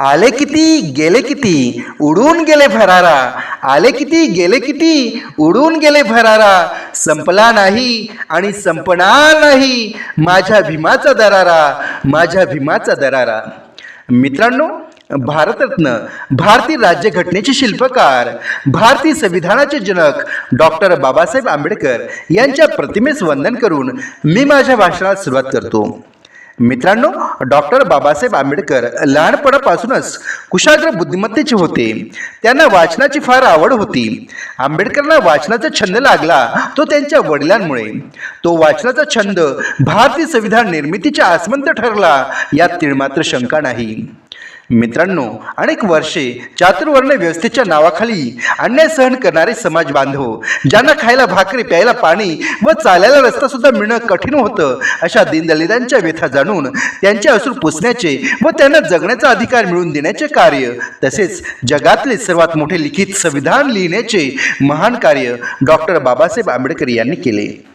आले किती गेले किती? उडून गेले भरारा आले किती गेले किती? उडून गेले भरारा संपला नाही आणि संपणार नाही माझ्या भीमाचा दरारा माझ्या भीमाचा दरारा. मित्रांनो भारतरत्न भारतीय राज्यघटनेचे शिल्पकार भारतीय संविधानाचे जनक डॉक्टर बाबासाहेब आंबेडकर यांच्या प्रतिमेस वंदन करून मी माझ्या भाषणाला सुरुवात करतो. मित्रांनो डॉक्टर बाबासाहेब आंबेडकर लहानपणापासूनच कुशाग्र बुद्धिमत्तेचे होते. त्यांना वाचनाची फार आवड होती. आंबेडकरांना वाचनाचा छंद लागला तो त्यांच्या वडिलांमुळे. तो वाचनाचा छंद भारतीय संविधान निर्मितीच्या आसमंत ठरला यात तिळमात्र शंका नाही. मित्रांनो अनेक वर्षे चातुर्वर्ण व्यवस्थेच्या नावाखाली अन्याय सहन करणारे समाज बांधव ज्यांना खायला भाकरी प्यायला पाणी व चालायला रस्ता सुद्धा मिळणं कठीण होतं अशा दीनदलितांच्या व्यथा जाणून त्यांचे असूर पुसण्याचे व त्यांना जगण्याचा अधिकार मिळवून देण्याचे कार्य तसेच जगातले सर्वात मोठे लिखित संविधान लिहिण्याचे महान कार्य डॉक्टर बाबासाहेब आंबेडकर यांनी केले.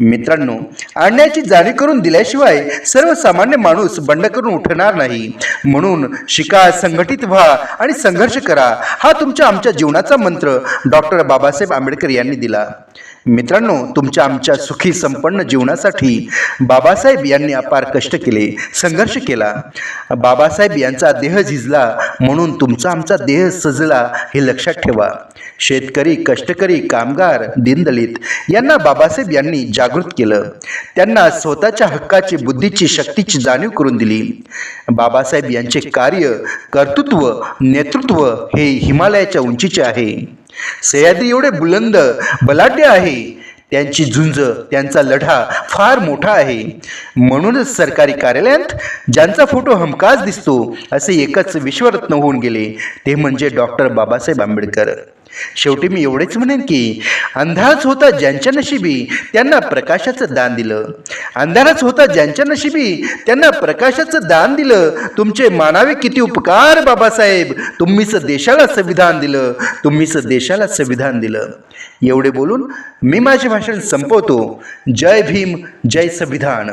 मित्रांनो अन्यायाची जाणीव करून दिल्याशिवाय सर्वसामान्य माणूस बंड करून उठणार नाही. म्हणून शिका संघटित व्हा आणि संघर्ष करा. हा तुमच्या आमच्या जीवनाचा मंत्र डॉक्टर बाबासाहेब आंबेडकर यांनी दिला. मित्रांनो तुमच्या आमच्या सुखी संपन्न जीवनासाठी बाबासाहेब यांनी अपार कष्ट केले संघर्ष केला. बाबासाहेब यांचा देह झिजला म्हणून तुमचा आमचा देह सजला हे लक्षात ठेवा. शेतकरी कष्टकरी कामगार दिनदलित यांना बाबासाहेब यांनी जागृत केलं. त्यांना स्वतःच्या हक्काची बुद्धीची शक्तीची जाणीव करून दिली. बाबासाहेब यांचे कार्य कर्तृत्व नेतृत्व हे हिमालयाच्या उंचीचे आहे. सह्याद्री एवढे बुलंद बलाढ्य आहे. त्यांची झुंज त्यांचा लढा फार मोठा आहे. म्हणूनच सरकारी कार्यालयात ज्यांचा फोटो हमखास दिसतो असे एकच विश्वरत्न होऊन गेले. ते म्हणजे डॉक्टर बाबासाहेब आंबेडकर. शेवटी मी एवढेच म्हणेन की अंधारच होता ज्यांच्या नशिबी त्यांना प्रकाशाचं दान दिलं. अंधारच होता ज्यांच्या नशिबी. त्यांना प्रकाशाचं दान दिलं. तुमचे मानावे किती उपकार बाबासाहेब. तुम्हीच देशाला संविधान दिलं. तुम्हीच देशाला संविधान दिलं. एवढे बोलून मी माझे भाषण संपवतो. जय भीम जय संविधान.